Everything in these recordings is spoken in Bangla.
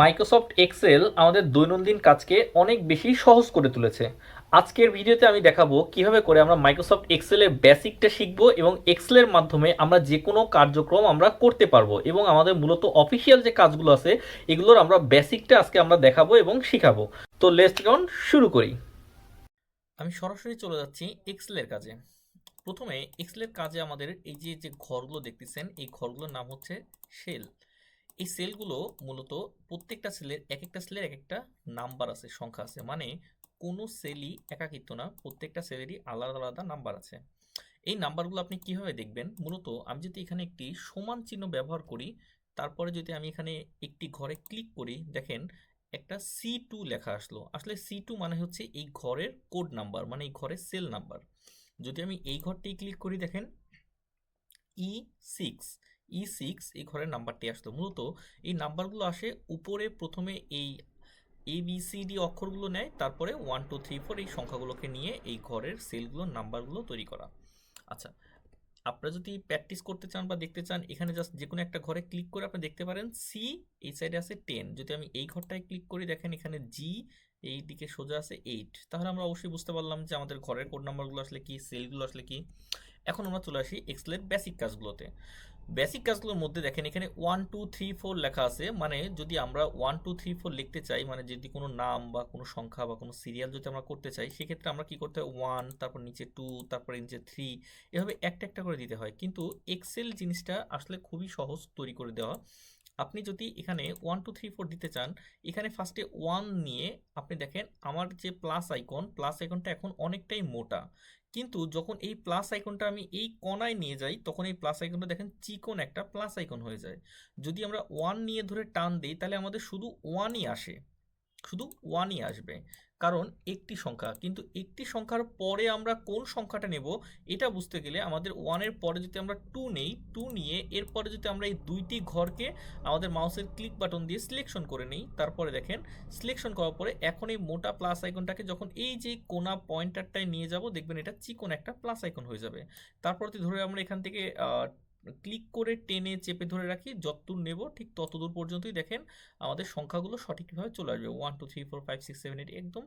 মাইক্রোসফট এক্সেল আমাদের দৈনন্দিন কাজকে অনেক বেশি সহজ করে তুলেছে। আজকের ভিডিওতে আমি দেখাবো কীভাবে করে আমরা মাইক্রোসফট এক্সেলের বেসিকটা শিখব এবং এক্সেলের মাধ্যমে আমরা যে কোনো কার্যক্রম আমরা করতে পারব এবং আমাদের মূলত অফিসিয়াল যে কাজগুলো আছে, এগুলোর আমরা বেসিকটা আজকে আমরা দেখাবো এবং শিখাবো। তো লেস্ট রাউন্ড শুরু করি। আমি সরাসরি চলে যাচ্ছি এক্সেলের কাজে। প্রথমে এক্সেলের কাজে আমাদের এই যে যে ঘরগুলো দেখতেছেন, এই ঘরগুলোর নাম হচ্ছে শেল এই সেলগুলো মূলত প্রত্যেকটা সেলের এক একটা সেলের এক একটা নাম্বার আছে, সংখ্যা আছে। মানে কোনো সেলই একাকিত্ব না, প্রত্যেকটা সেলেরই আলাদা আলাদা নাম্বার আছে। এই নাম্বারগুলো আপনি কীভাবে দেখবেন? মূলত আমি যদি এখানে একটি সমান চিহ্ন ব্যবহার করি, তারপরে যদি আমি এখানে একটি ঘরে ক্লিক করি, দেখেন একটা সি টু লেখা আসলো। আসলে সি টু মানে হচ্ছে এই ঘরের কোড নাম্বার মানে এই ঘরের সেল নাম্বার। যদি আমি এই ঘরটি ক্লিক করি, দেখেন ই সিক্স ই সিক্স এই ঘরের নাম্বারটি আসতো। মূলত এই নাম্বারগুলো আসে উপরে প্রথমে এই এ বি সি ডি অক্ষরগুলো নেয়, তারপরে ওয়ান টু থ্রি ফোর এই সংখ্যাগুলোকে নিয়ে এই ঘরের সেলগুলোর নাম্বারগুলো তৈরি করা। আচ্ছা আপনারা যদি প্র্যাকটিস করতে চান বা দেখতে চান, এখানে জাস্ট যে কোনো একটা ঘরে ক্লিক করে আপনি দেখতে পারেন সি এই সাইডে আছে টেন যদি আমি এই ঘরটায় ক্লিক করি, দেখেন এখানে জি এই দিকে সোজা আছে এইট তাহলে আমরা অবশ্যই বুঝতে পারলাম যে আমাদের ঘরের কোড নাম্বারগুলো আসলে কি সেলগুলো আসলে কি। এখন আমরা চলে আসি এক্সেলের বেসিক কাজগুলোতে। বেসিক কাজগুলোর মধ্যে দেখেন এখানে ওয়ান টু থ্রি ফোর লেখা আছে। মানে যদি আমরা ওয়ান টু থ্রি ফোর লিখতে চাই মানে যদি কোনো নাম বা কোনো সংখ্যা বা কোনো সিরিয়াল যদি আমরা করতে চাই, সেক্ষেত্রে আমরা কি করতে হয়? ওয়ান তারপর নিচে টু তারপর নিচে থ্রি এভাবে একটা একটা করে দিতে হয়। কিন্তু এক্সেল জিনিসটা আসলে খুবই সহজ তৈরি করে দেওয়া। আপনি যদি এখানে ওয়ান টু থ্রি ফোর দিতে চান, এখানে ফার্স্টে ওয়ান নিয়ে আপনি দেখেন আমার যে প্লাস আইকন প্লাস আইকনটা এখন অনেকটাই মোটা। কিন্তু যখন এই প্লাস আইকনটা আমি এই কোনায় নিয়ে যাই, তখন এই প্লাস আইকনটা দেখেন চিকন একটা প্লাস আইকন হয়ে যায়। যদি আমরা ওয়ান নিয়ে ধরে টান দিই, তাহলে আমাদের শুধু ওয়ানই আসে। শুধু ওয়ানই আসবে। কারণ একটি সংখ্যা। কিন্তু একটি সংখ্যার পরে আমরা কোন সংখ্যাটা নেব, এটা বুঝতে গেলে আমাদের ওয়ানের পরে যদি আমরা টু নেই টু নিয়ে এরপরে যদি আমরা এই দুইটি ঘরকে আমাদের মাউসের ক্লিক বাটন দিয়ে সিলেকশন করে নিই, তারপরে দেখেন সিলেকশন করার পরে এখন এই মোটা প্লাস আইকনটাকে যখন এই যে কোনা পয়েন্টারটায় নিয়ে যাব, দেখবেন এটা চিকন একটা প্লাস আইকন হয়ে যাবে। তারপর ধরে আমরা এখান থেকে ক্লিক করে টেনে চেপে ধরে রাখি যতদূর নেব ঠিক ততদূর পর্যন্তই দেখেন আমাদের সংখ্যাগুলো সঠিকভাবে চলে আসবে। One two three four five six seven eight একদম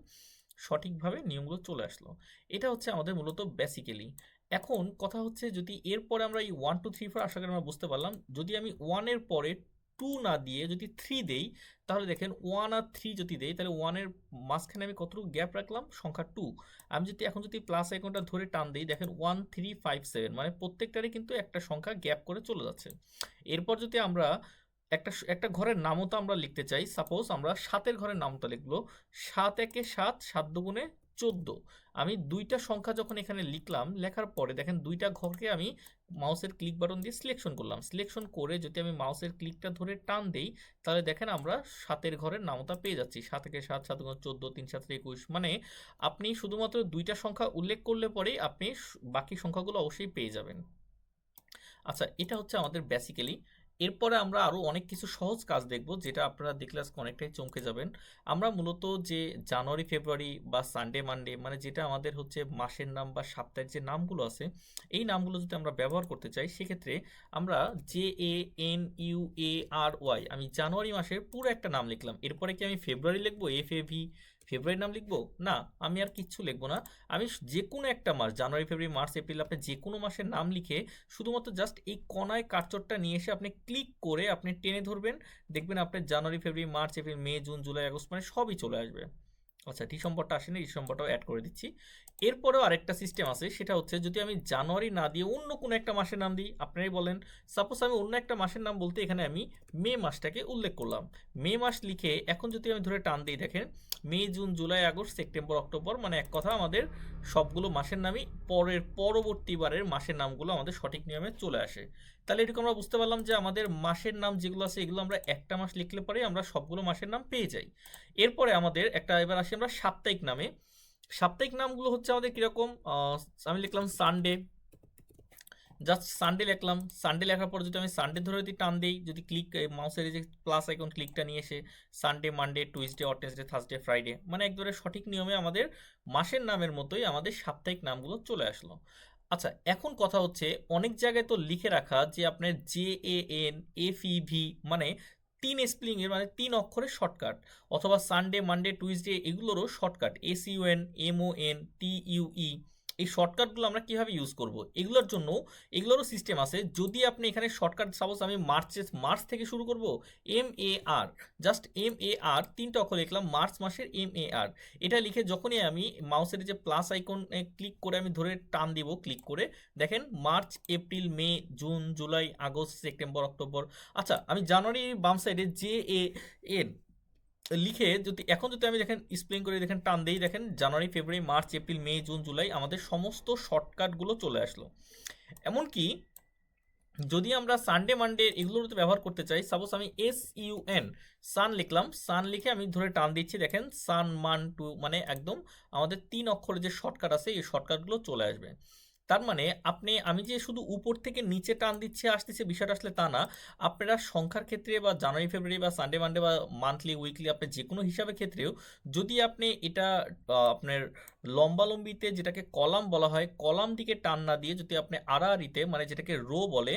সঠিকভাবে নিয়মগুলো চলে আসলো। এটা হচ্ছে আমাদের মূলত বেসিক্যালি এখন কথা হচ্ছে যদি এরপরে আমরা এই ওয়ান টু থ্রি ফোর আশা করি আমরা বুঝতে পারলাম, যদি আমি ওয়ানের পরে টু না দিয়ে যদি থ্রি দেই, তাহলে দেখেন ওয়ান আর থ্রি যদি দেই, তাহলে ওয়ানের মাঝখানে আমি কতটুকু গ্যাপ রাখলাম? সংখ্যা টু আমি যদি এখন যদি প্লাস আইকনটা ধরে টান দিই, দেখেন ওয়ান থ্রি ফাইভ সেভেন মানে প্রত্যেকটারই কিন্তু একটা সংখ্যা গ্যাপ করে চলে যাচ্ছে। এরপর যদি আমরা একটা একটা ঘরের নামও তো আমরা লিখতে চাই। সাপোজ আমরা সাতের ঘরের নামটা লিখলো সাত একে সাত সাত দুগুণে চোদ্দ। আমি দুইটা সংখ্যা যখন এখানে লিখলাম, লেখার পরে দেখেন দুইটা ঘরকে আমি মাউসের ক্লিক বাটন দিয়ে সিলেকশন করলাম। সিলেকশন করে যদি আমি মাউসের ক্লিকটা ধরে টান দেই, তাহলে দেখেন আমরা সাতের ঘরের নামতা পেয়ে যাচ্ছি। সাত থেকে সাত সাত চোদ্দ, তিন, সাত, একুশ। মানে আপনি শুধুমাত্র দুইটা সংখ্যা উল্লেখ করলে পরেই আপনি বাকি সংখ্যাগুলো অবশ্যই পেয়ে যাবেন। আচ্ছা এটা হচ্ছে আমাদের বেসিক্যালি এরপরে আমরা আরও অনেক কিছু সহজ কাজ দেখব, যেটা আপনারা দেখলে আজকে অনেকটাই চমকে যাবেন। আমরা মূলত যে জানুয়ারি, ফেব্রুয়ারি বা সানডে মানডে মানে যেটা আমাদের হচ্ছে মাসের নাম বা সপ্তাহের যে নামগুলো আছে, এই নামগুলো যদি আমরা ব্যবহার করতে চাই, সেক্ষেত্রে আমরা J A N U A R Y আমি জানুয়ারি মাসের পুরো একটা নাম লিখলাম। এরপরে কি আমি ফেব্রুয়ারি লিখব? এফ এ ভি ফেব্রুয়ারি নাম লিখব? না, আমি আর কিচ্ছু লিখব না। আমি যে কোনো একটা মাস জানুয়ারি ফেব্রুয়ারি মার্চ এপ্রিল আপনি যে কোনো মাসের নাম লিখে শুধুমাত্র জাস্ট এই কণায় কাচরটা নিয়ে এসে আপনি ক্লিক করে আপনি টেনে ধরবেন। দেখবেন আপনার January February March April May June July August মানে সবই চলে আসবে। আচ্ছা ডিসেম্বরটা আসেনি ডিসেম্বরটাও অ্যাড করে দিচ্ছি। এরপরেও আরেকটা সিস্টেম আছে, সেটা হচ্ছে যদি আমি জানুয়ারি না দিয়ে অন্য কোনো একটা মাসের নাম দিই, আপনারাই বলেন। সাপোজ আমি অন্য একটা মাসের নাম বলতে এখানে আমি মে মাসটাকে উল্লেখ করলাম। মে মাস লিখে এখন যদি আমি ধরে টান দিই, দেখেন, May, June, July, August, September, October মানে এক কথা আমাদের সবগুলো মাসের নামই পরের পরবর্তীবারের মাসের নামগুলো আমাদের সঠিক নিয়মে চলে আসে। তাহলে এটুকু আমরা বুঝতে পারলাম যে আমাদের মাসের নাম যেগুলো আছে, এগুলো আমরা একটা মাস লিখলে পরে আমরা সবগুলো মাসের নাম পেয়ে যাই। এরপরে আমাদের একটা, এবার আসি আমরা সাপ্তাহিক নামে। সাপ্তাহিক নামগুলো হচ্ছে আমাদের কীরকম? আমি লিখলাম সানডে জাস্ট সানডে লিখলাম। সানডে লেখার পর যদি আমি সানডে ধরে যদি টান দিই, যদি ক্লিক মাউসের যে প্লাস আইকন ক্লিকটা নিয়ে এসে Sunday Monday Tuesday Wednesday Thursday Friday মানে একবারে সঠিক নিয়মে আমাদের মাসের নামের মতোই আমাদের সাপ্তাহিক নামগুলো চলে আসলো। আচ্ছা এখন কথা হচ্ছে অনেক জায়গায় তো লিখে রাখা যে আপনার J A N F E V মানে তিন স্প্লিংয়ের মানে তিন অক্ষরের শর্টকাট অথবা Sunday Monday Tuesday এগুলোরও shortcut S U N O N T U E এই শর্টকাটগুলো আমরা কীভাবে ইউজ করব? এগুলোর জন্য এগুলোরও সিস্টেম আছে। যদি আপনি এখানে শর্টকাট সাপোজ আমি মার্চে মার্চ থেকে শুরু করব M A R just M A R তিনটা অক্ষর লিখলাম মার্চ মাসের এম এ আর এটা লিখে যখনই আমি মাউসের যে প্লাস আইকন ক্লিক করে আমি ধরে টান দিব ক্লিক করে, দেখেন March April May June July August September October আচ্ছা আমি জানুয়ারি বাম সাইডে জে এ এন লিখে যদি, এখন যদি আমি দেখেন স্প্লিং করে দেখেন, টান দেই দেখেন, January, February, March, April, May, June, July আমাদের সমস্ত শর্টকাটগুলো চলে আসলো। এমনকি যদি আমরা সানডে মানডে এগুলোতে ব্যবহার করতে চাই সাপোজ আমি এস ইউ এন সান লিখলাম সান লিখে আমি ধরে টান দিচ্ছি, দেখেন সান মান টু মানে একদম আমাদের তিন অক্ষরের যে শর্টকাট আছে, এই শর্টকাটগুলো চলে আসবে। তার মানে আপনি, আমি যে শুধু উপর থেকে নিচে টান দিচ্ছে, আসতেছে বিষয়টা আসলে তা না। আপনারা সংখ্যার ক্ষেত্রে বা জানুয়ারি, ফেব্রুয়ারি বা সানডে মানডে বা মান্থলি উইকলি আপনি যে কোনো হিসাবের ক্ষেত্রেও যদি আপনি এটা আপনার লম্বালম্বিতে যেটাকে কলাম বলা হয়, কলাম দিকে টান না দিয়ে যদি আপনি আড়াআড়িতে মানে যেটাকে রো বলে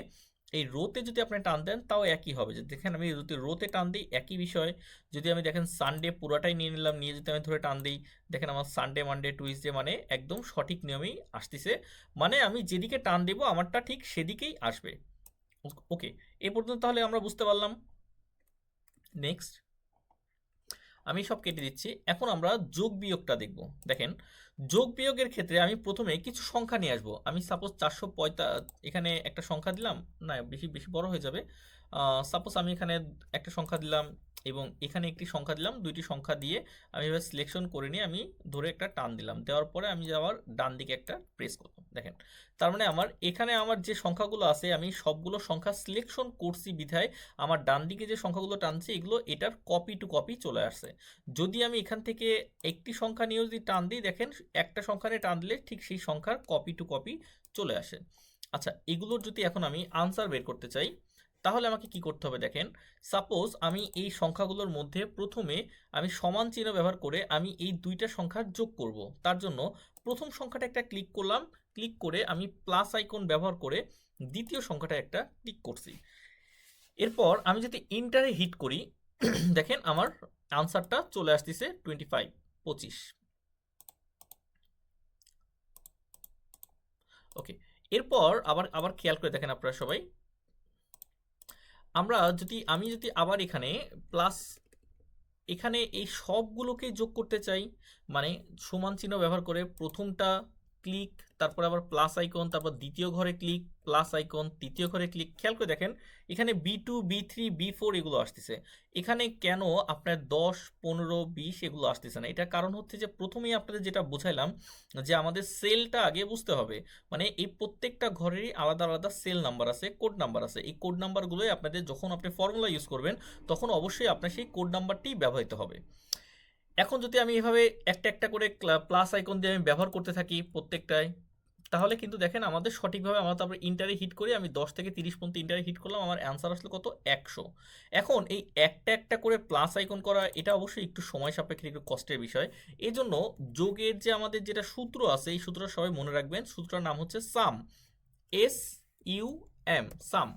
এই রোতে যদি আপনি টান দেন, তাও একই হবে। যে দেখেন আমি যদি রোতে টান দিই, একই বিষয়, যদি আমি দেখেন সানডে পুরোটাই নিয়ে নিলাম, নিয়ে যদি আমি ধরে টান দিই, দেখেন আমার সানডে মানডে টুইসডে মানে একদম সঠিক নিয়মেই আসতেছে। মানে আমি যেদিকে টান দেবো, আমারটা ঠিক সেদিকেই আসবে। ওকে এ পর্যন্ত তাহলে আমরা বুঝতে পারলাম। নেক্সট আমি সব কেটে দিচ্ছি। এখন আমরা যোগ বিয়োগটা দেখব। দেখেন, যোগ বিয়োগের ক্ষেত্রে আমি প্রথমে কিছু সংখ্যা নিয়ে আসব। আমি সাপোজ চারশো পঁয়তা, এখানে একটা সংখ্যা দিলাম, না, বেশি বেশি বড় হয়ে যাবে। সাপোজ আমি এখানে একটা সংখ্যা দিলাম এবং এখানে একটি সংখ্যা দিলাম, দুইটি সংখ্যা দিয়ে আমি এবার সিলেকশন করে নিয়ে আমি ধরে একটা টান দিলাম। দেওয়ার পরে আমি আবার ডান দিকে একটা প্রেস করলাম। দেখেন, তার মানে আমার এখানে আমার যে সংখ্যাগুলো আছে, আমি সবগুলো সংখ্যা সিলেকশন করছি বিধায় আমার ডান দিকে যে সংখ্যাগুলো টানছি, এগুলো এটার কপি টু কপি চলে আসছে। যদি আমি এখান থেকে একটি সংখ্যা নিয়েও যদি টান দিই, দেখেন একটা সংখ্যা নিয়ে টান দিলে ঠিক সেই সংখ্যার কপি টু কপি চলে আসে। আচ্ছা এগুলোর যদি এখন আমি আনসার বের করতে চাই তাহলে আমাকে কি করতে হবে দেখেন? সাপোজ আমি এই সংখ্যাগুলোর মধ্যে প্রথমে আমি সমান চিহ্ন ব্যবহার করে আমি এই দুইটা সংখ্যার যোগ করব। তার জন্য প্রথম সংখ্যাটা একটা ক্লিক করলাম ক্লিক করে আমি প্লাস আইকন ব্যবহার করে দ্বিতীয় সংখ্যাটা একটা ক্লিক করছি। এরপর আমি যদি ইন্টারে হিট করি, দেখেন আমার আনসারটা চলে আসতেছে টোয়েন্টি ফাইভ পঁচিশ। ওকে এরপর আবার আবার খেয়াল করে দেখেন আপনারা সবাই। আমরা যদি, আমি যদি আবার এখানে প্লাস এখানে এই সবগুলোকে যোগ করতে চাই মানে সমান চিহ্ন ব্যবহার করে প্রথমটা ক্লিক তারপর আবার প্লাস আইকন তারপর দ্বিতীয় ঘরে ক্লিক প্লাস আইকন তৃতীয় ঘরে ক্লিক খেয়াল করে দেখেন, এখানে B two B three B four এগুলো আসতেছে। এখানে কেন আপনার দশ, পনেরো, বিশ এগুলো আসতেছে না? এটার কারণ হচ্ছে যে প্রথমেই আপনাদের যেটা বোঝাইলাম, যে আমাদের সেলটা আগে বুঝতে হবে। মানে এই প্রত্যেকটা ঘরেরই আলাদা আলাদা সেল নাম্বার আছে কোড নাম্বার আছে। এই কোড নাম্বারগুলোই আপনাদের যখন আপনি ফর্মুলা ইউজ করবেন, তখন অবশ্যই আপনার সেই কোড নাম্বারটি ব্যবহৃত হবে। এখন যদি আমি এভাবে একটা একটা করে প্লাস আইকন দিয়ে আমি ব্যবহার করতে থাকি প্রত্যেকটায়, তাহলে কিন্তু দেখেন আমাদের সঠিকভাবে আমরা তারপরে ইন্টারে হিট করে আমি দশ থেকে তিরিশ পর্যন্ত ইন্টারে হিট করলাম, আমার অ্যান্সার আসলো কত? একশো। এখন এই একটা একটা করে প্লাস আইকন করা, এটা অবশ্যই একটু সময় সাপেক্ষে, একটু কষ্টের বিষয়। এই জন্য যোগের যে আমাদের যেটা সূত্র আছে, এই সূত্রটা সবাই মনে রাখবেন, সূত্রটার নাম হচ্ছে sum S U M sum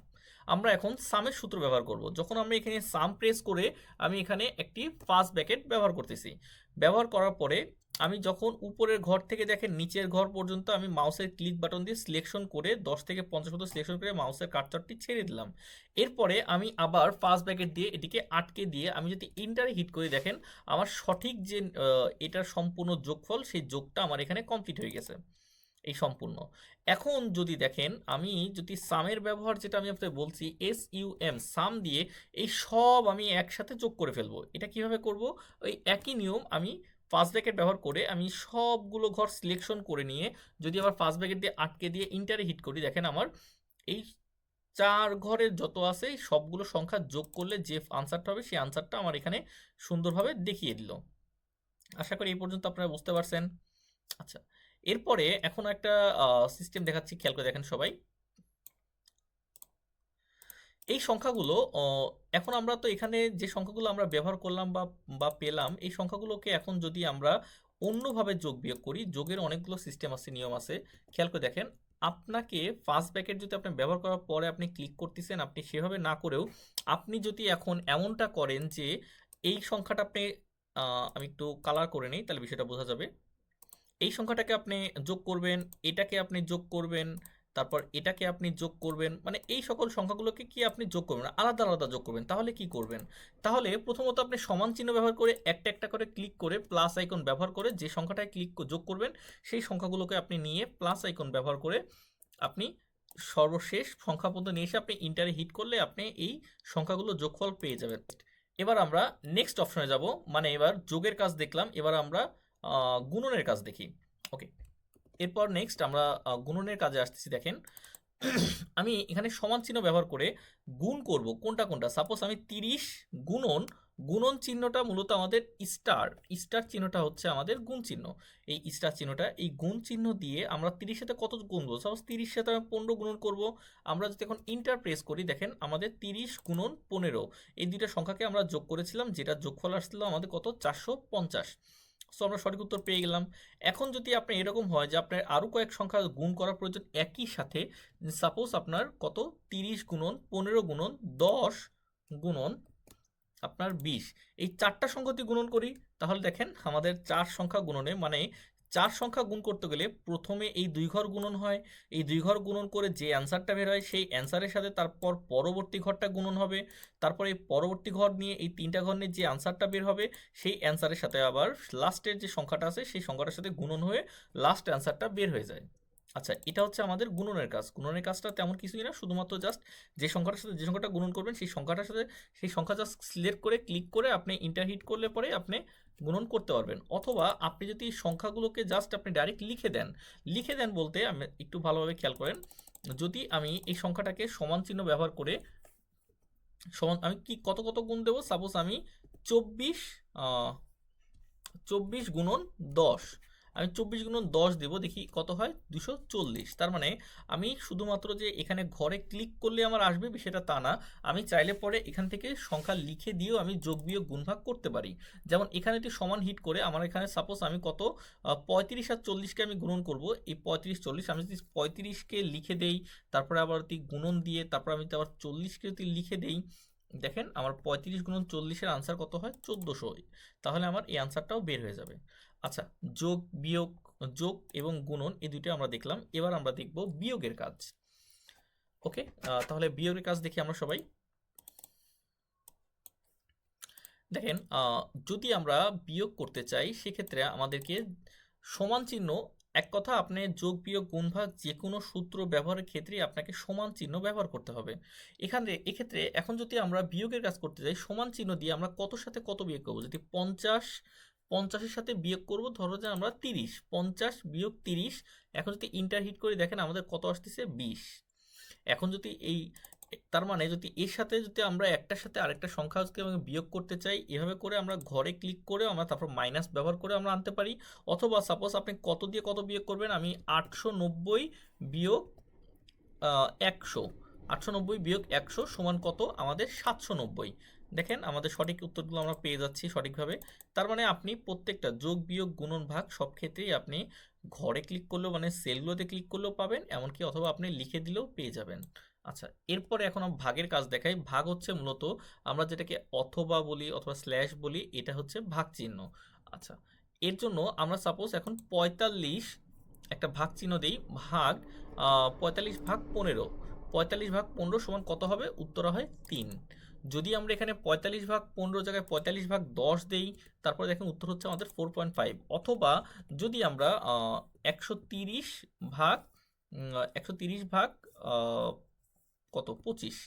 আমরা এখন সামের সূত্র ব্যবহার করব। যখন আমরা এখানে সাম প্রেস করে আমি এখানে একটি ফার্স্ট ব্যাকেট ব্যবহার করতেছি। ব্যবহার করার পরে আমি যখন উপরের ঘর থেকে দেখেন নিচের ঘর পর্যন্ত আমি মাউসের ক্লিক বাটন দিয়ে সিলেকশন করে দশ থেকে পঞ্চাশ মতো সিলেকশন করে মাউসের কাটচারটি ছেড়ে দিলাম। এরপরে আমি আবার ফার্স্ট ব্যাকেট দিয়ে এটিকে আটকে দিয়ে আমি যদি ইন্টারে হিট করে, দেখেন আমার সঠিক যে এটার সম্পূর্ণ যোগফল সেই যোগটা আমার এখানে কমপ্লিট হয়ে গেছে। এই সম্পূর্ণ। এখন যদি দেখেন, আমি যদি সামের ব্যবহার যেটা আমি আপনাকে বলছি এস ইউ এম সাম দিয়ে এই সব আমি একসাথে যোগ করে ফেলব। এটা কীভাবে করব? ওই একই নিয়ম আমি ফার্স্ট ব্র্যাকেট ব্যবহার করে আমি সবগুলো ঘর সিলেকশন করে নিয়ে যদি আবার ফার্স্ট ব্র্যাকেট দিয়ে আটকে দিয়ে ইন্টারে হিট করি, দেখেন আমার এই চার ঘরের যত আছে সবগুলো সংখ্যা যোগ করলে যে আনসারটা হবে, সেই আনসারটা আমার এখানে সুন্দরভাবে দেখিয়ে দিল। আশা করি এই পর্যন্ত আপনারা বুঝতে পারছেন। আচ্ছা এরপরে এখন একটা সিস্টেম দেখাচ্ছি, খেয়াল করে দেখেন সবাই। এই সংখ্যাগুলো এখন আমরা তো এখানে যে সংখ্যাগুলো আমরা ব্যবহার করলাম বা বা পেলাম, এই সংখ্যাগুলোকে এখন যদি আমরা অন্যভাবে যোগ বিয়োগ করি, যোগের অনেকগুলো সিস্টেম আছে, নিয়ম আছে, খেয়াল করে দেখেন, আপনাকে ফার্স্ট ব্র্যাকেট যদি আপনি ব্যবহার করার পরে আপনি ক্লিক করতেছেন, আপনি সেভাবে না করেও আপনি যদি এখন এমনটা করেন যে, এই সংখ্যাটা আপনি আমি একটু কালার করে নিই, তাহলে বিষয়টা বোঝা যাবে। এই সংখ্যাটাকে আপনি যোগ করবেন, এটাকে আপনি যোগ করবেন, তারপর এটাকে আপনি যোগ করবেন মানে এই সকল সংখ্যাগুলোকে কি আপনি যোগ করবেন, আলাদা আলাদা যোগ করবেন, তাহলে কি করবেন? তাহলে প্রথমত আপনি সমান চিহ্ন ব্যবহার করে একটা একটা করে ক্লিক করে প্লাস আইকন ব্যবহার করে যে সংখ্যাটায় ক্লিক যোগ করবেন, সেই সংখ্যাগুলোকে আপনি নিয়ে প্লাস আইকন ব্যবহার করে আপনি সর্বশেষ সংখ্যা পর্যন্ত নিয়ে এসে আপনি ইন্টারে হিট করলে আপনি এই সংখ্যাগুলো যোগফল পেয়ে যাবেন। এবার আমরা নেক্সট অপশনে যাব মানে এবার যোগের কাজ দেখলাম, এবার আমরা গুণনের কাজ দেখি। ওকে এরপর নেক্সট আমরা গুণনের কাজে আসতেছি, দেখেন। আমি এখানে সমান চিহ্ন ব্যবহার করে গুণ করব কোনটা কোনটা। সাপোজ আমি তিরিশ গুণন গুণন চিহ্নটা মূলত আমাদের স্টার স্টার চিহ্নটা হচ্ছে আমাদের গুণ চিহ্ন। এই স্টার চিহ্নটা, এই গুণ চিহ্ন দিয়ে আমরা তিরিশ সাথে কত গুণ দেবো সাপোজ তিরিশ সাথে আমি পনেরো গুণন করব। আমরা যদি এখন ইন্টার প্রেস করি, দেখেন আমাদের তিরিশ গুণন পনেরো। এই দুইটা সংখ্যাকে আমরা যোগ করেছিলাম যেটা যোগফল আসছিল আমাদের কত? চারশো পঞ্চাশ। সো আমরা সঠিক উত্তর পেয়ে গেলাম। এখন যদি আপনার এরকম হয় যে আপনার আরও কয়েক সংখ্যা গুণ করা প্রয়োজন একই সাথে সাপোজ আপনার কত? তিরিশ গুণন পনেরো গুণন দশ গুণন আপনার বিশ। এই চারটা সংখ্যা যদি গুণন করি, তাহলে দেখেন আমাদের চার সংখ্যা গুণনে মানে চার সংখ্যা গুণ করতে গেলে প্রথমে এই দুই ঘর গুণন হয়। এই দুই ঘর গুণন করে যে অ্যান্সারটা বের হয়, সেই অ্যান্সারের সাথে তারপর পরবর্তী ঘরটা গুণন হবে। তারপর এই পরবর্তী ঘর নিয়ে এই তিনটা ঘর নিয়ে যে অ্যান্সারটা বের হবে, সেই অ্যান্সারের সাথে আবার লাস্টের যে সংখ্যাটা আছে, সেই সংখ্যাটার সাথে গুণন হয়ে লাস্ট অ্যান্সারটা বের হয়ে যায়। আচ্ছা এটা হচ্ছে আমাদের গুণনের কাজ। গুণনের কাজটা তেমন কিছুই না, শুধুমাত্র জাস্ট যে সংখ্যাটার সাথে, যে সংখ্যাটা গুণন করবেন, সেই সংখ্যাটার সাথে, সেই সংখ্যা জাস্ট সিলেক্ট করে ক্লিক করে আপনি ইন্টারহিট করলে পরে আপনি গুণন করতে পারবেন। অথবা আপনি যদি সংখ্যাগুলোকে জাস্ট আপনি ডাইরেক্ট লিখে দেন লিখে দেন বলতে আমি একটু ভালোভাবে খেয়াল করেন, যদি আমি এই সংখ্যাটাকে সমান চিহ্ন ব্যবহার করে, সমান, আমি কি কত কত গুণ দেবো? সাপোজ আমি চব্বিশ চব্বিশ গুণন দশ। আমি চব্বিশ গুণন দশ দেবো, দেখি কত হয়? দুশো চল্লিশ। তার মানে আমি শুধুমাত্র যে এখানে ঘরে ক্লিক করলে আমার আসবে সেটা তা না। আমি চাইলে পরে এখান থেকে সংখ্যা লিখে দিয়েও আমি যোগ বিয়োগ গুণভাগ করতে পারি। যেমন এখানে একটি সমান হিট করে আমার এখানে সাপোজ আমি কত? পঁয়ত্রিশ আর চল্লিশকে আমি গুণন করব। এই পঁয়ত্রিশ, চল্লিশ আমি যদি পঁয়ত্রিশকে লিখে দেই, তারপরে আবার যদি গুণন দিয়ে তারপর আমি আবার চল্লিশকে যদি লিখে দেই, দেখেন আমার পঁয়ত্রিশ গুণন চল্লিশের আনসার কত হয়? চোদ্দোশো। তাহলে আমার এই আনসারটাও বের হয়ে যাবে। আচ্ছা যোগ, বিয়োগ, যোগ এবং গুণন এই দুটো আমরা দেখলাম। এবার আমরা দেখব বিয়োগের কাজ। ওকে তাহলে বিয়োগের কাজ দেখি আমরা সবাই। দেখেন যদি আমরা বিয়োগ করতে চাই, সেক্ষেত্রে আমাদেরকে সমান চিহ্ন, এক কথা আপনি যোগ, বিয়োগ গুণভাগ যে কোনো সূত্র ব্যবহারের ক্ষেত্রে আপনাকে সমান চিহ্ন ব্যবহার করতে হবে। এখানে, এক্ষেত্রে এখন যদি আমরা বিয়োগের কাজ করতে যাই, সমান চিহ্ন দিয়ে আমরা কত সাথে কত বিয়োগ করব? যদি পঞ্চাশ পঞ্চাশের সাথে বিয়োগ করব, ধরো যে আমরা তিরিশ, পঞ্চাশ বিয়োগ তিরিশ, এখন যদি ইন্টার হিট করে দেখেন আমাদের কত আসতেছে? বিশ। এখন যদি এই, তার মানে যদি এর সাথে যদি আমরা একটার সাথে আরেকটা সংখ্যা যদি আমরা বিয়োগ করতে চাই, এভাবে করে আমরা ঘরে ক্লিক করে আমরা তারপর মাইনাস ব্যবহার করে আমরা আনতে পারি। অথবা সাপোজ আপনি কত দিয়ে কত বিয়োগ করবেন? আমি আটশো নব্বই বিয়োগ একশো। আটশো নব্বই বিয়োগ একশো সমান কত? আমাদের সাতশো নব্বই। দেখেন, আমাদের সঠিক উত্তরগুলো আমরা পেয়ে যাচ্ছি সঠিকভাবে। তার মানে আপনি প্রত্যেকটা যোগ, বিয়োগ, গুণন, ভাগ সব ক্ষেত্রেই আপনি ঘরে ক্লিক করলেও মানে সেলগুলোতে ক্লিক করলেও পাবেন, এমনকি অথবা আপনি লিখে দিলেও পেয়ে যাবেন। আচ্ছা এরপরে এখন ভাগের কাজ দেখাই। ভাগ হচ্ছে মূলত আমরা যেটাকে অথবা বলি অথবা স্ল্যাশ বলি, এটা হচ্ছে ভাগ চিহ্ন আচ্ছা এর জন্য আমরা সাপোজ এখন পঁয়তাল্লিশ একটা ভাগ চিহ্ন দিই, ভাগ পঁয়তাল্লিশ ভাগ পনেরো। পঁয়তাল্লিশ ভাগ পনেরো সমান কত হবে? উত্তর হয় তিন। যদি আমরা এখানে পঁয়তাল্লিশ ভাগ পনেরো জায়গায় পঁয়তাল্লিশ ভাগ দশ দেই, তারপরে দেখেন উত্তর হচ্ছে আমাদের ফোর পয়েন্ট ফাইভ অথবা যদি আমরা একশো তিরিশ ভাগ একশো তিরিশ ভাগ কত? পঁচিশ।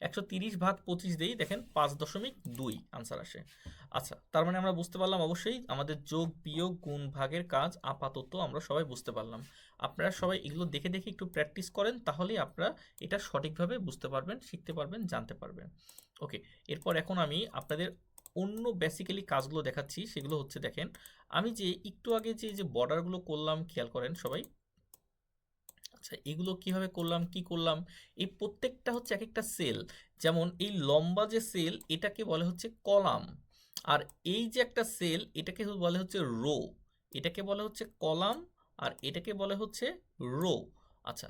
একশো তিরিশ ভাগ পঁচিশ দেই, দেখেন পাঁচ দশমিক দুই আনসার আসে। আচ্ছা তার মানে আমরা বুঝতে পারলাম অবশ্যই আমাদের যোগ বিয়োগ গুণ ভাগের কাজ, আপাতত আমরা সবাই বুঝতে পারলাম। আপনারা সবাই এগুলো দেখে দেখে একটু প্র্যাকটিস করেন, তাহলেই আপনারা এটা সঠিকভাবে বুঝতে পারবেন, শিখতে পারবেন, জানতে পারবেন। ওকে এরপর এখন আমি আপনাদের অন্য বেসিক্যালি কাজগুলো দেখাচ্ছি, সেগুলো হচ্ছে দেখেন, আমি যে একটু আগে যে যে বর্ডারগুলো করলাম, খেয়াল করেন সবাই। আচ্ছা এগুলো কীভাবে করলাম, কি করলাম, এই প্রত্যেকটা হচ্ছে এক একটা সেল যেমন এই লম্বা যে সেল এটাকে বলে হচ্ছে কলাম, আর এই যে একটা সেল এটাকে বলে হচ্ছে রো এটাকে বলে হচ্ছে কলাম আর এটাকে বলে হচ্ছে রো। আচ্ছা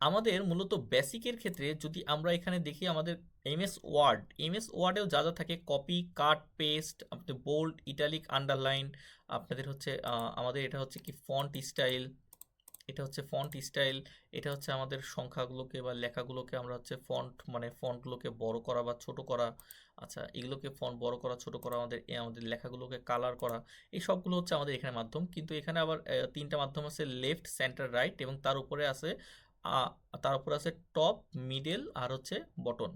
আমাদের মূলত বেসিকের ক্ষেত্রে যদি আমরা এখানে দেখি আমাদের এমএস ওয়ার্ড এমএস ওয়ার্ডেও যা যা থাকে কপি কাট পেস্ট আপনাদের বোল্ড ইটালিক আন্ডারলাইন আপনাদের হচ্ছে আমাদের এটা হচ্ছে কি ফন্ট স্টাইল এটা হচ্ছে ফন্ট স্টাইল এটা হচ্ছে আমাদের সংখ্যাগুলোকে বা লেখাগুলোকে আমরা হচ্ছে ফন্ট মানে ফন্টগুলোকে বড় করা বা ছোট করা। আচ্ছা এগুলোকে ফন্ট বড় করা, ছোট করা, আমাদের আমাদের লেখাগুলোকে কালার করা, এই সবগুলো হচ্ছে আমাদের এখানে মাধ্যম। কিন্তু এখানে আবার তিনটা মাধ্যম আছে লেফট সেন্টার রাইট এবং তার উপরে আছে তার উপরে আছে টপ মিডল আর হচ্ছে বটন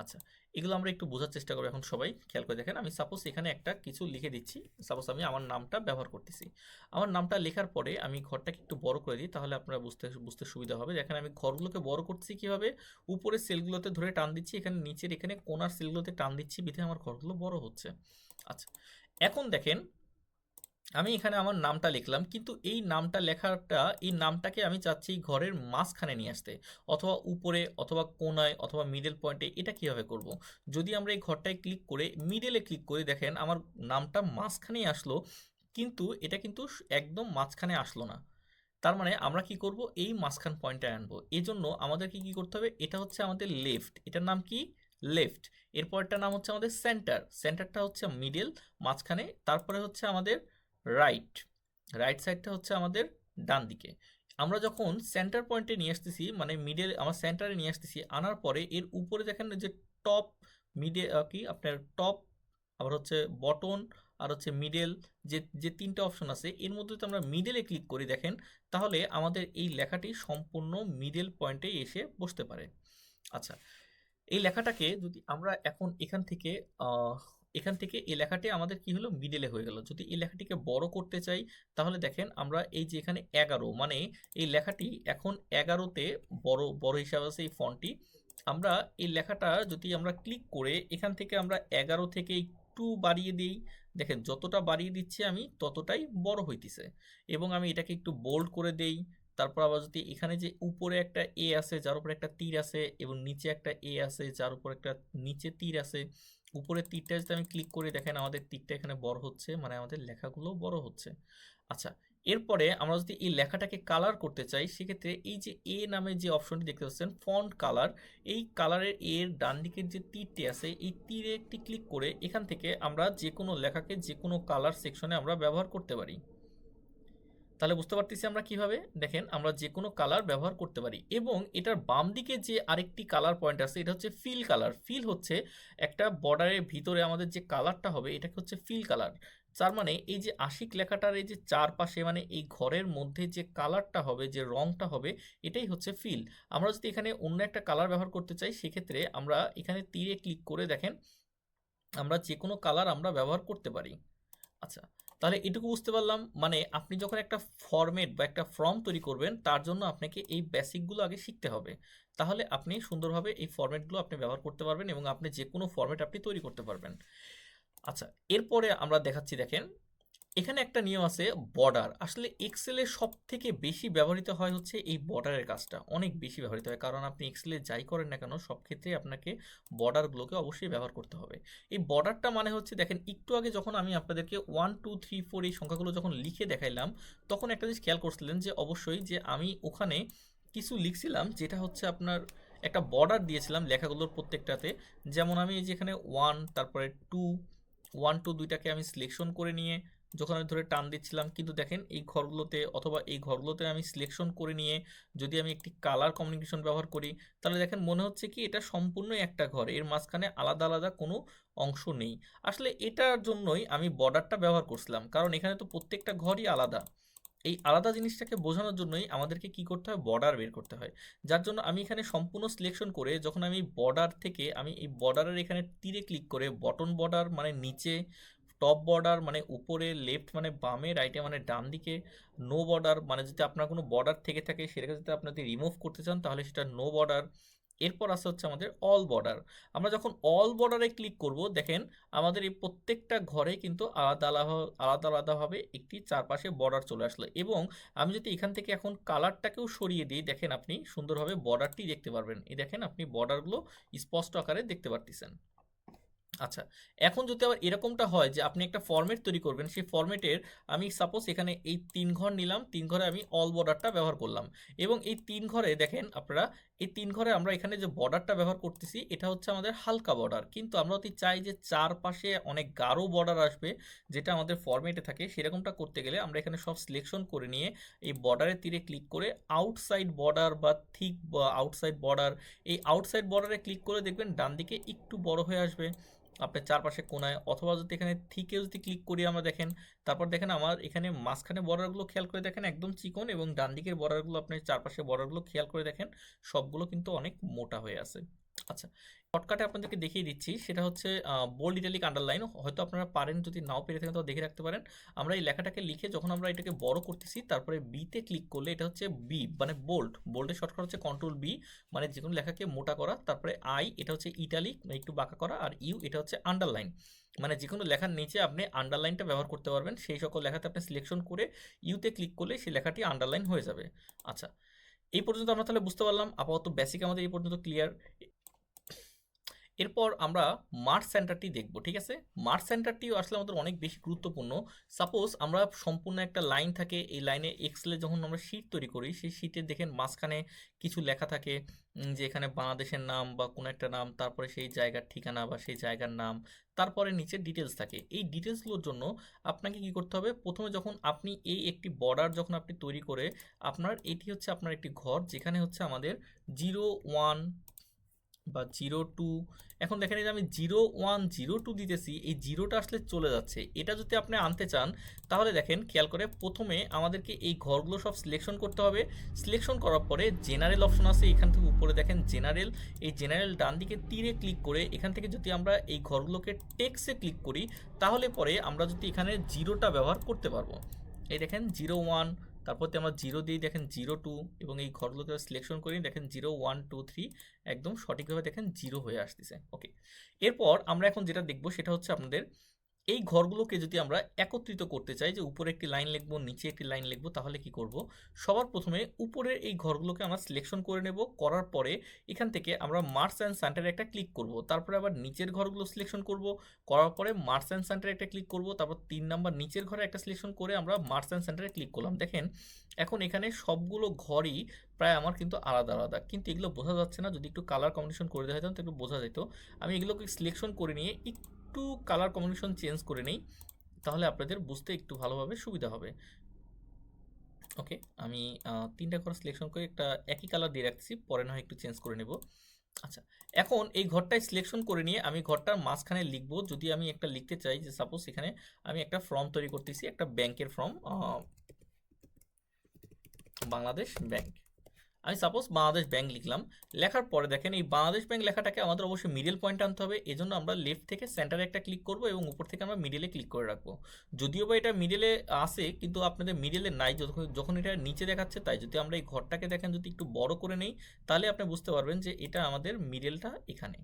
আচ্ছা এগুলো আমরা একটু বোঝার চেষ্টা করব এখন সবাই। খেয়াল করে দেখেন, আমি সাপোজ এখানে একটা কিছু লিখে দিচ্ছি। সাপোজ আমি আমার নামটা ব্যবহার করতেছি। আমার নামটা লেখার পরে আমি ঘরটাকে একটু বড় করে দিই, তাহলে আপনারা বুঝতে বুঝতে সুবিধা হবে। দেখেন, আমি ঘরগুলোকে বড় করছি কীভাবে? উপরে সেলগুলোতে ধরে টান দিচ্ছি, এখানে নিচের, এখানে কোনার সেলগুলোতে টান দিচ্ছি, বিধে আমার ঘরগুলো বড় হচ্ছে। আচ্ছা এখন দেখেন আমি এখানে আমার নামটা লিখলাম, কিন্তু এই নামটা লেখাটা, এই নামটাকে আমি চাচ্ছি ঘরের মাঝখানে নিয়ে আসতে, অথবা উপরে, অথবা কোনায় অথবা মিডল পয়েন্টে এটা কীভাবে করব। যদি আমরা এই ঘরটায় ক্লিক করে মিডলে ক্লিক করে দেখেন, আমার নামটা মাঝখানেই আসলো, কিন্তু এটা কিন্তু একদম মাঝখানে আসলো না। তার মানে আমরা কি করব? এই মাঝখান পয়েন্টে আনব। এই জন্য আমাদেরকে কি করতে হবে? এটা হচ্ছে আমাদের লেফট এটার নাম কি? লেফট এরপরটার নাম হচ্ছে আমাদের সেন্টার সেন্টারটা হচ্ছে মিডল মাঝখানে, তারপরে হচ্ছে আমাদের রাইট রাইট সাইডটা হচ্ছে আমাদের ডান দিকে আমরা যখন সেন্টার পয়েন্টে নিয়ে আসতেছি মানে মিডল আমার সেন্টারে নিয়ে আসতেছি, আনার পরে এর উপরে দেখেন যে টপ মিডে কি? আপনার টপ আবার হচ্ছে বটন আর হচ্ছে মিডেল যে যে তিনটা অপশন আছে, এর মধ্যে যদি আমরা মিডলে ক্লিক করি দেখেন, তাহলে আমাদের এই লেখাটি সম্পূর্ণ মিডল পয়েন্টে এসে বসতে পারে। আচ্ছা এই লেখাটাকে যদি আমরা এখন এখান থেকে এখান থেকে এই লেখাটি আমাদের কি হলো? মিডলে হয়ে গেল। যদি এই লেখাটিকে বড় করতে চাই, তাহলে দেখেন আমরা এই যে এখানে এগারো মানে এই লেখাটি এখন এগারোতে বড় বড় হিসাবে আছে এই ফন্টটি আমরা এই লেখাটা যদি আমরা ক্লিক করে এখান থেকে আমরা এগারো থেকে একটু বাড়িয়ে দিই, দেখেন যতটা বাড়িয়ে দিচ্ছি আমি ততটাই বড় হইতেছে। এবং আমি এটাকে একটু বোল্ড করে দেই, তারপর আবার যদি এখানে যে উপরে একটা এ আছে, যার উপরে একটা তীর আছে এবং নিচে একটা এ আছে, যার উপর একটা নিচে তীর আছে উপরের তীরটা যদি আমি ক্লিক করি, দেখেন আমাদের তীরটা এখানে বড় হচ্ছে মানে আমাদের লেখাগুলো বড় হচ্ছে। আচ্ছা এরপরে আমরা যদি এই লেখাটাকে কালার করতে চাই, সেক্ষেত্রে এই যে এ নামে যে অপশনটি দেখতে পাচ্ছেন ফন্ট কালার এই কালারের এর ডান দিকের যে তীরটি আছে, এই তীরে একটি ক্লিক করে এখান থেকে আমরা যে কোনো লেখাকে যে কোনো কালার সেকশনে আমরা ব্যবহার করতে পারি। তাহলে বুঝতে পারতেছি আমরা কীভাবে? দেখেন, আমরা যে কোনো কালার ব্যবহার করতে পারি এবং এটার বাম দিকে যে আরেকটি কালার পয়েন্ট আছে, এটা হচ্ছে ফিল কালার ফিল হচ্ছে একটা বর্ডারের ভিতরে আমাদের যে কালারটা হবে, এটাকে হচ্ছে ফিল কালার তার মানে এই যে আশিক লেখাটার এই যে চারপাশে মানে এই ঘরের মধ্যে যে কালারটা হবে, যে রংটা হবে, এটাই হচ্ছে ফিল আমরা যদি এখানে অন্য একটা কালার ব্যবহার করতে চাই, সেক্ষেত্রে আমরা এখানে তীরে ক্লিক করে দেখেন, আমরা যে কোনো কালার আমরা ব্যবহার করতে পারি। আচ্ছা তাহলে এটুকু বুঝতে পারলাম মানে আপনি যখন একটা ফর্মেট বা একটা ফর্ম তৈরি করবেন, তার জন্য আপনাকে এই বেসিকগুলো আগে শিখতে হবে। তাহলে আপনি সুন্দরভাবে এই ফর্মেটগুলো আপনি ব্যবহার করতে পারবেন এবং আপনি যে কোনো ফর্মেট আপনি তৈরি করতে পারবেন। আচ্ছা এরপরে আমরা দেখাচ্ছি, দেখেন এখানে একটা নিয়ম আছে বর্ডার আসলে এক্সেলের সব থেকে বেশি ব্যবহৃত হয় হচ্ছে এই বর্ডারের কাজটা। অনেক বেশি ব্যবহৃত হয়, কারণ আপনি এক্সেলে যাই করেন না কেন, সব ক্ষেত্রে আপনাকে বর্ডারগুলোকে অবশ্যই ব্যবহার করতে হবে। এই বর্ডারটা মানে হচ্ছে, দেখেন, একটু আগে যখন আমি আপনাদেরকে ওয়ান টু থ্রি ফোর এই সংখ্যাগুলো যখন লিখে দেখাইলাম, তখন একটা জিনিস খেয়াল করছিলেন যে, অবশ্যই যে আমি ওখানে কিছু লিখছিলাম, যেটা হচ্ছে আপনার একটা বর্ডার দিয়েছিলাম লেখাগুলোর প্রত্যেকটাতে। যেমন আমি এই যে এখানে ওয়ান তারপরে টু ওয়ান টু দুইটাকে আমি সিলেকশন করে নিয়ে যখন আমি ধরে টান দিচ্ছিলাম, কিন্তু দেখেন এই ঘরগুলোতে অথবা এই ঘরগুলোতে আমি সিলেকশন করে নিয়ে যদি আমি একটি কালার কমিউনিকেশন ব্যবহার করি, তাহলে দেখেন মনে হচ্ছে কি এটা সম্পূর্ণই একটা ঘর। এর মাঝখানে আলাদা আলাদা কোনো অংশ নেই। আসলে এটার জন্যই আমি বর্ডারটা ব্যবহার করছিলাম, কারণ এখানে তো প্রত্যেকটা ঘরই আলাদা। এই আলাদা জিনিসটাকে বোঝানোর জন্যই আমাদেরকে কি করতে হয়? বর্ডার বের করতে হয়। যার জন্য আমি এখানে সম্পূর্ণ সিলেকশন করে যখন আমি বর্ডার থেকে আমি এই বর্ডারের এখানে তীরে ক্লিক করে বটন বর্ডার মানে নিচে টপ বর্ডার মানে উপরে লেফট মানে বামে রাইটে মানে ডান দিকে নো বর্ডার মানে যদি আপনার কোনো বর্ডার থেকে থাকে, সেটাকে যদি আপনি যদি রিমুভ করতে চান, তাহলে সেটা নো বর্ডার এরপর আসে হচ্ছে আমাদের অল বর্ডার আমরা যখন অল বর্ডারে ক্লিক করব, দেখেন আমাদের এই প্রত্যেকটা ঘরে কিন্তু আলাদা আলাদা আলাদা আলাদাভাবে একটি চারপাশে বর্ডার চলে আসলো। এবং আমি যদি এখান থেকে এখন কালারটাকেও সরিয়ে দিই, দেখেন আপনি সুন্দরভাবে বর্ডারটি দেখতে পারবেন। এই দেখেন আপনি বর্ডারগুলো স্পষ্ট আকারে দেখতে পারতেছেন। আচ্ছা এখন যদি আবার এরকমটা হয় যে আপনি একটা ফর্মেট তৈরি করবেন, সেই ফরম্যাটের আমি সাপোজ এখানে এই তিন ঘর নিলাম, তিন ঘরে আমি অল বর্ডারটা ব্যবহার করলাম। এবং এই তিন ঘরে দেখেন আপনারা, এই তিন ঘরে আমরা এখানে যে বর্ডারটা ব্যবহার করতেছি, এটা হচ্ছে আমাদের হালকা বর্ডার কিন্তু আমরা যদি চাই যে চারপাশে অনেক গাঢ় বর্ডার আসবে, যেটা আমাদের ফরম্যাটে থাকে, সেরকমটা করতে গেলে আমরা এখানে সব সিলেকশন করে নিয়ে এই বর্ডারের তীরে ক্লিক করে আউটসাইড বর্ডার বা থিক আউটসাইড বর্ডার এই আউটসাইড বর্ডারে ক্লিক করে দেখবেন ডান দিকে একটু বড় হয়ে আসবে। আপনার চারপাশে কোনায় অথবা যদি এখানে থিকে যদি ক্লিক করি আমরা দেখেন, তারপর দেখেন আমার এখানে মাঝখানে বর্ডারগুলো খেয়াল করে দেখেন একদম চিকন এবং ডান দিকের বর্ডারগুলো আপনি চারপাশে বর্ডারগুলো খেয়াল করে দেখেন, সবগুলো কিন্তু অনেক মোটা হয়ে আছে। আচ্ছা শর্টকাটে আপনাদেরকে দেখিয়ে দিচ্ছি। সেটা হচ্ছে বোল্ড ইটালিক আন্ডারলাইন হয়তো আপনারা পারেন যদি নাও পেরে থাকেন তো দেখে রাখতে পারেন। আমরা এই লেখাটাকে লিখে যখন আমরা এটাকে বড় করতেছি, তারপরে বিতে ক্লিক করলে এটা হচ্ছে বি মানে বোল্ড বোল্ডের শর্টকাট হচ্ছে কন্ট্রোল বি মানে যে কোনো লেখাকে মোটা করা, তারপরে আই এটা হচ্ছে ইটালিক একটু বাঁকা করা, আর ইউ এটা হচ্ছে আন্ডারলাইন মানে যে কোনো লেখার নিচে আপনি আন্ডারলাইনটা ব্যবহার করতে পারবেন। সেই সকল লেখাতে আপনি সিলেকশন করে ইউতে ক্লিক করলে সেই লেখাটি আন্ডারলাইন হয়ে যাবে। আচ্ছা এই পর্যন্ত আমরা তাহলে বুঝতে পারলাম। আপাতত বেসিক আমাদের এই পর্যন্ত ক্লিয়ার এরপর আমরা মার্চ সেন্টারটি দেখব, ঠিক আছে? মার্চ সেন্টারটিও আসলে আমাদের অনেক বেশি গুরুত্বপূর্ণ। সাপোজ আমরা সম্পূর্ণ একটা লাইন থাকে, এই লাইনে এক্সেলে যখন আমরা শীট তৈরি করি, সেই শীটে দেখেন মাঝখানে কিছু লেখা থাকে যে এখানে বাংলাদেশের নাম বা কোনো একটা নাম, তারপরে সেই জায়গার ঠিকানা বা সেই জায়গার নাম, তারপরে নিচে ডিটেলস থাকে। এই ডিটেলসগুলোর জন্য আপনাকে কি করতে হবে? প্রথমে যখন আপনি এই একটি বর্ডার যখন আপনি তৈরি করে, আপনার এটি হচ্ছে আপনার একটি ঘর, যেখানে হচ্ছে আমাদের জিরো ওয়ান বা জিরো টু, এখন দেখেন এই যে আমি জিরো ওয়ান, জিরো টু দিতেছি, এই জিরোটা আসলে চলে যাচ্ছে। এটা যদি আপনি আনতে চান, তাহলে দেখেন, খেয়াল করে প্রথমে আমাদেরকে এই ঘরগুলো সব সিলেকশন করতে হবে। সিলেকশন করার পরে জেনারেল অপশন আছে, এখান থেকে উপরে দেখেন জেনারেল এই জেনারেল ডান দিকে তীরে ক্লিক করে এখান থেকে যদি আমরা এই ঘরগুলোকে টেক্সে ক্লিক করি, তাহলে পরে আমরা যদি এখানে জিরোটা ব্যবহার করতে পারব। এই দেখেন, জিরো ওয়ান তারপর তো আমরা জিরো দিয়ে দেখেন জিরো টু এবং এই ঘরগুলোকে সিলেকশন করি, দেখেন জিরো ওয়ান টু থ্রি একদম সঠিকভাবে দেখেন জিরো হয়ে আসতেছে। ওকে এরপর আমরা এখন যেটা দেখব সেটা হচ্ছে আপনাদের এই ঘরগুলোকে যদি আমরা একত্রিত করতে চাই যে উপরে একটি লাইন লিখব, নিচে একটি লাইন লিখব, তাহলে কি করব? সবার প্রথমে উপরের এই ঘরগুলোকে আমরা সিলেকশন করে নেব। করার পরে এখান থেকে আমরা মার্স অ্যান্ড সেন্টারে একটা ক্লিক করব। তারপরে আবার নিচের ঘরগুলো সিলেকশন করব। করার পরে মার্স অ্যান্ড সেন্টারে একটা ক্লিক করব। তারপর তিন নাম্বার নিচের ঘরে একটা সিলেকশন করে আমরা মার্স অ্যান্ড সেন্টারে ক্লিক করলাম। দেখেন, এখন এখানে সবগুলো ঘরই প্রায় আমার কিন্তু আলাদা আলাদা। কিন্তু এগুলো বোঝা যাচ্ছে না। যদি একটু কালার কম্বিনেশন করে দেওয়া হতো তো একটু বোঝা যেত। আমি এগুলোকে সিলেকশন করে নিয়ে একটু কালার কম্বিনেশন চেঞ্জ করে নিই, তাহলে আপনাদের বুঝতে একটু ভালোভাবে সুবিধা হবে। ওকে আমি তিনটা ঘর সিলেকশন করে একটা একই কালার দিয়ে রাখছি পরে না হয় একটু চেঞ্জ করে নেব। আচ্ছা এখন এই ঘরটায় সিলেকশন করে নিয়ে আমি ঘরটার মাঝখানে লিখব, যদি আমি একটা লিখতে চাই, যে সাপোজ এখানে আমি একটা ফর্ম তৈরি করতেছি, একটা ব্যাংকের ফর্ম বাংলাদেশ ব্যাংক আমি সাপোজ বাংলাদেশ ব্যাংক লিখলাম, লেখার পরে দেখেন এই বাংলাদেশ ব্যাংক লেখাটাকে আমাদের অবশ্যই মিডল পয়েন্ট আনতে হবে এই জন্য আমরা লেফট থেকে সেন্টারে একটা ক্লিক করব এবং উপর থেকে আমরা মিডলে ক্লিক করে রাখব। যদিও বা এটা মিডলে আসে কিন্তু আপনাদের মিডলে নাই যখন যখন এটা নিচে দেখাচ্ছে, তাই যদি আমরা এই ঘরটাকে দেখেন যদি একটু বড় করে নেই, তাহলে আপনি বুঝতে পারবেন যে এটা আমাদের মিডলটা এখানে।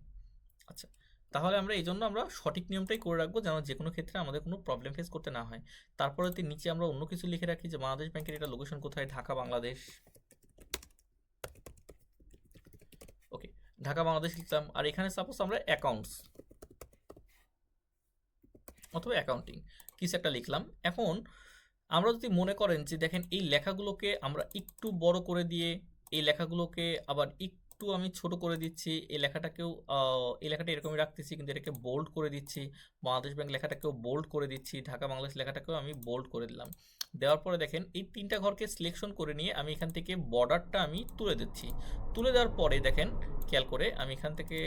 আচ্ছা তাহলে আমরা এই জন্য আমরা সঠিক নিয়মটাই করে রাখব, যেন যে কোনো ক্ষেত্রে আমাদের কোনো প্রবলেম ফেস করতে না হয়। তারপরে নিচে আমরা অন্য কিছু লিখে রাখি যে বাংলাদেশ ব্যাংকের এটা লোকেশন কোথায়? ঢাকা, বাংলাদেশ ওকে ঢাকা, বাংলাদেশ লিখলাম আর এখানে সাপোজ আমরা অ্যাকাউন্টস অথবা অ্যাকাউন্টিং কিছু একটা লিখলাম। এখন আমরা যদি মনে করেন যে, দেখেন এই লেখাগুলোকে আমরা একটু বড় করে দিয়ে, এই লেখাগুলোকে আবার একটু আমি ছোট করে দিচ্ছি, এই লেখাটাকেও এই লেখাটা এরকমই রাখতেছি, কিন্তু এটাকে বোল্ড করে দিচ্ছি। বাংলাদেশ ব্যাংক লেখাটাকেও বোল্ড করে দিচ্ছি, ঢাকা, বাংলাদেশ লেখাটাকেও আমি বোল্ড করে দিলাম। দেওয়ার পরে দেখেন, এই তিনটা ঘরকে সিলেকশন করে নিয়ে আমি এখান থেকে বর্ডারটা আমি তুলে দিচ্ছি। তুলে দেওয়ার পরে দেখেন, খেয়াল করে আমি এখান থেকে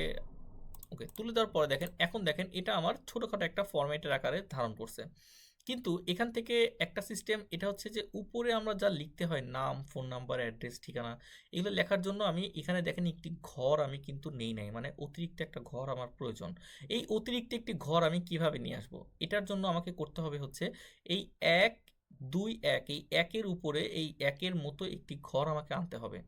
ওকে তুলে দেওয়ার পরে দেখেন, এখন দেখেন এটা আমার ছোটোখাটো একটা ফরম্যাটের আকারে ধারণ করছে। কিন্তু এখান থেকে একটা সিস্টেম এটা হচ্ছে যে উপরে আমরা যা লিখতে হয়, নাম ফোন নাম্বার অ্যাড্রেস ঠিকানা, এগুলো লেখার জন্য আমি এখানে দেখেন একটি ঘর আমি কিন্তু নেই নাই মানে অতিরিক্ত একটা ঘর আমার প্রয়োজন। এই অতিরিক্ত একটি ঘর আমি কীভাবে নিয়ে আসব? এটার জন্য আমাকে করতে হবে হচ্ছে, এই এক দুই এক, এই একের উপরে এই একের মতো একটি ঘর আমাকে আনতে হবে।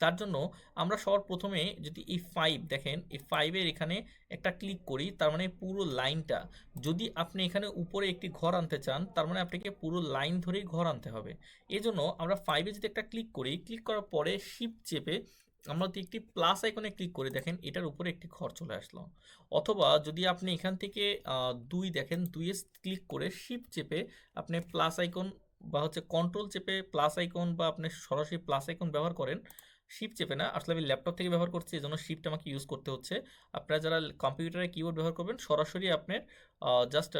তার জন্য আমরা সবার প্রথমে যদি এই ফাইভ দেখেন, এই ফাইভের এখানে একটা ক্লিক করি, তার মানে পুরো লাইনটা যদি আপনি এখানে উপরে একটি ঘর আনতে চান, তার মানে আপনাকে পুরো লাইন ধরেই ঘর আনতে হবে। এই জন্য আমরা ফাইভে যদি একটা ক্লিক করি ক্লিক করার পরে শিপ চেপে আমরা যদি একটি প্লাস আইকনে ক্লিক করে, দেখেন এটার উপরে একটি ঘর চলে আসলো। অথবা যদি আপনি এখান থেকে দুই দেখেন দুইয়ে ক্লিক করে শিপ চেপে আপনি প্লাস আইকন বা হচ্ছে কন্ট্রোল চেপে প্লাস আইকন বা আপনি সরাসরি প্লাস আইকন ব্যবহার করেন শিপ চেপে না। আসলে আমি ল্যাপটপ থেকে ব্যবহার করছি এই জন্য শিপটা আমাকে ইউজ করতে হচ্ছে। আপনারা যারা কম্পিউটারে কিবোর্ড ব্যবহার করবেন, সরাসরি আপনার জাস্ট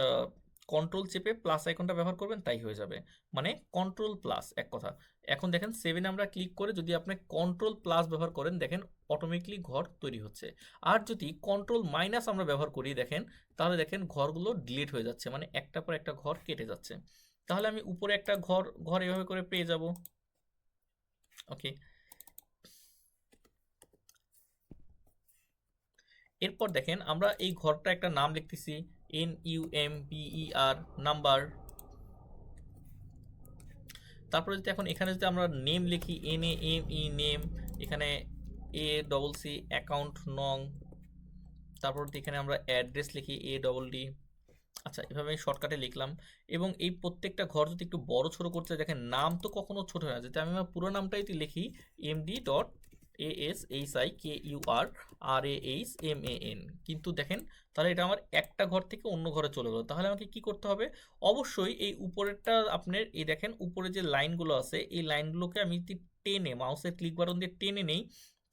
কন্ট্রোল চেপে প্লাস আইকনটা ব্যবহার করবেন, তাই হয়ে যাবে। মানে কন্ট্রোল প্লাস এক কথা। এখন দেখেন সেভেন আমরা ক্লিক করে যদি আপনি কন্ট্রোল প্লাস ব্যবহার করেন, দেখেন অটোমেটিকলি ঘর তৈরি হচ্ছে। আর যদি কন্ট্রোল মাইনাস আমরা ব্যবহার করি, দেখেন, তাহলে দেখেন ঘরগুলো ডিলিট হয়ে যাচ্ছে মানে একটা পর একটা ঘর কেটে যাচ্ছে। তাহলে আমি উপরে একটা ঘর ঘর এভাবে করে পেয়ে যাব। ওকে এরপর দেখেন আমরা এই ঘরটা একটা নাম লিখতেছি N U M B E R number তারপরে যদি এখন এখানে যদি আমরা নেম লিখি N A M E name এখানে এ ডবল সি অ্যাকাউন্ট নং, তারপর এখানে আমরা অ্যাড্রেস লিখি এ ডবল ডি আচ্ছা এভাবে আমি শর্টকাটে লিখলাম। এবং এই প্রত্যেকটা ঘর যদি একটু বড় ছোট করতে দেখেন, নাম তো কখনো ছোট হয় না। যদি আমি আমার পুরো নামটাই লিখি MD dot A S H I K U R R A H M A N কিন্তু দেখেন, তাহলে এটা আমার একটা ঘর থেকে অন্য ঘরে চলে গেলো। তাহলে আমাকে কি করতে হবে? অবশ্যই এই উপরেরটা আপনার, এই দেখেন, উপরে যে লাইনগুলো আছে, এই লাইনগুলোকে আমি যদি টেনে, মাউসের ক্লিক বাটন দিয়ে টেনে নেই।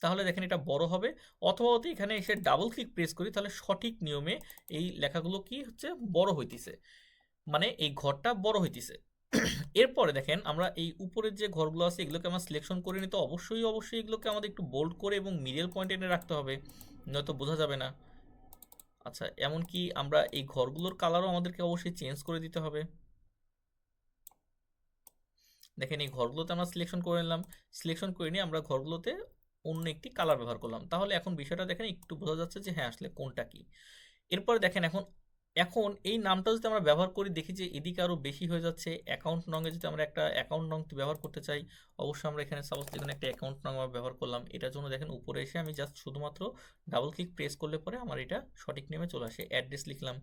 তাহলে দেখেন এটা বড় হবে। অথবা যদি এখানে এসে ডাবল ক্লিক প্রেস করি, তাহলে সঠিক নিয়মে এই লেখাগুলো কি হচ্ছে? বড় হইতেছে। মানে এই ঘরটা বড় হইতিছে। এরপরে দেখেন আমরা এই উপরের যে ঘরগুলো আছে, এগুলোকে আমরা সিলেকশন করে নিতে অবশ্যই অবশ্যই এগুলোকে আমাদের একটু বোল্ড করে এবং মিডল পয়েন্ট এনে রাখতে হবে, নয়তো বোঝা যাবে না। আচ্ছা এমনকি আমরা এই ঘরগুলোর কালারও আমাদেরকে অবশ্যই চেঞ্জ করে দিতে হবে। দেখেন এই ঘরগুলোতে আমরা সিলেকশন করে নিলাম। সিলেকশন করে নিয়ে আমরা ঘরগুলোতে অন্য একটি কালার ব্যবহার করলাম। তাহলে এখন বিষয়টা দেখেন একটু বোঝা যাচ্ছে যে হ্যাঁ আসলে কোনটা কি? এরপরে দেখেন এখন এখন এই নামটা যদি আমরা ব্যবহার করি, দেখি যে এদিকে আরও বেশি হয়ে যাচ্ছে। অ্যাকাউন্ট নংয়ে যদি আমরা একটা অ্যাকাউন্ট নং ব্যবহার করতে চাই, অবশ্যই আমরা এখানে সাপোজ এখানে একটা অ্যাকাউন্ট নং আমরা ব্যবহার করলাম। এটার জন্য দেখেন উপরে এসে আমি জাস্ট শুধুমাত্র ডাবল ক্লিক প্রেস করলে পরে আমার এটা সঠিক নেমে চলে আসে। অ্যাড্রেস লিখলাম।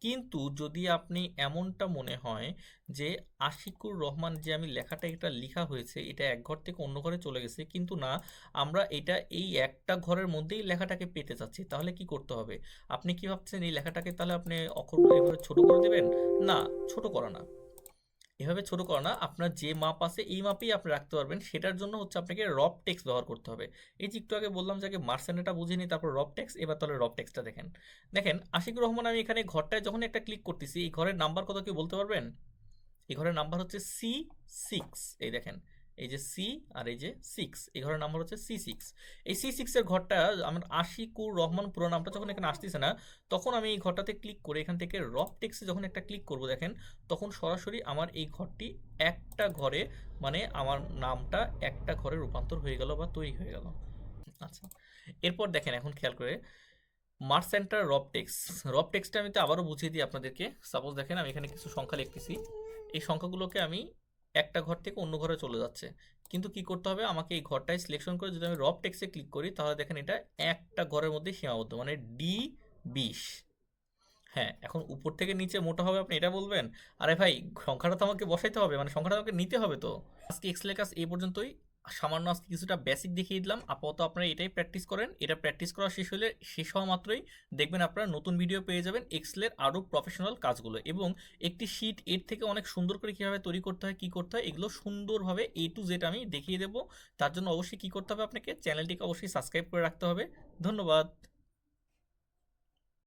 কিন্তু যদি আপনি এমনটা মনে হয় যে আশিকুর রহমান যে আমি লেখাটা এটা লেখা হয়েছে, এটা এক ঘর থেকে অন্য ঘরে চলে গেছে, কিন্তু না, আমরা এটা এই একটা ঘরের মধ্যেই লেখাটাকে পেতে চাচ্ছি, তাহলে কি করতে হবে? আপনি কি ভাবছেন এই লেখাটাকে তাহলে আপনি অক্ষরগুলো এভাবে ছোট করে দেবেন? না, ছোট করা না। এভাবে ছোট করা না। আপনার যে মাপ আছে, এই মাপেই আপনি রাখতে পারবেন। সেটার জন্য হচ্ছে আপনাকে রব টেক্স ব্যবহার করতে হবে। এই যে একটু আগে বললাম যে আগে মার্সেনেটা বুঝে নিই, তারপর রব টেক্স এবার তাহলে রব টেক্সটা দেখেন। দেখেন, আশিকুর রহমান, আমি এখানে ঘরটায় যখন একটা ক্লিক করতেছি, এই ঘরের নাম্বার কত কি বলতে পারবেন? এই ঘরের নাম্বার হচ্ছে সি সিক্স এই দেখেন। এই যে সি আর এই যে সিক্স এই ঘরের নাম্বার হচ্ছে সি সিক্স এই সি সিক্সের ঘরটা আমার আশিকুর রহমান পুরো নামটা যখন এখানে আসতেছে না, তখন আমি এই ঘরটাতে ক্লিক করে এখান থেকে রব টেক্সে যখন একটা ক্লিক করব দেখেন, তখন সরাসরি আমার এই ঘরটি একটা ঘরে মানে আমার নামটা একটা ঘরে রূপান্তর হয়ে গেল বা তৈরি হয়ে গেল। আচ্ছা এরপর দেখেন এখন খেয়াল করে মার্চ সেন্টার রব টেক্স রব টেক্সটা আমি তো আবারও বুঝিয়ে দিই আপনাদেরকে। সাপোজ দেখেন আমি এখানে কিছু সংখ্যা লিখতেছি। এই সংখ্যাগুলোকে আমি একটা ঘর থেকে অন্য ঘরে চলে যাচ্ছে। কিন্তু কি করতে হবে? আমাকে এই ঘরটাই সিলেকশন করে যদি আমি রব টেক্সে ক্লিক করি, তাহলে দেখেন এটা একটা ঘরের মধ্যে সীমাবদ্ধ মানে ডি বিশ। হ্যাঁ এখন উপর থেকে নিচে মোটা হবে আপনি এটা বলবেন? আরে ভাই, সংখ্যাটা তো আমাকে বসাইতে হবে মানে সংখ্যাটা আমাকে নিতে হবে তো? আজকে এক্সেলের কাজ এই পর্যন্তই। সামান্য আজকে কিছুটা বেসিক দেখিয়ে দিলাম। আপাতত আপনারা এটাই প্র্যাকটিস করেন। এটা প্র্যাকটিস করা শেষ হলে, শেষ হওয়া মাত্রই দেখবেন আপনারা নতুন ভিডিও পেয়ে যাবেন এক্সেলের আরও প্রফেশনাল কাজগুলো এবং একটি শিট এর থেকে অনেক সুন্দর করে কীভাবে তৈরি করতে হয়, কী করতে হয়, এগুলো সুন্দরভাবে এ টু জেড আমি দেখিয়ে দেবো। তার জন্য অবশ্যই কী করতে হবে আপনাকে? চ্যানেলটিকে অবশ্যই সাবস্ক্রাইব করে রাখতে হবে। ধন্যবাদ।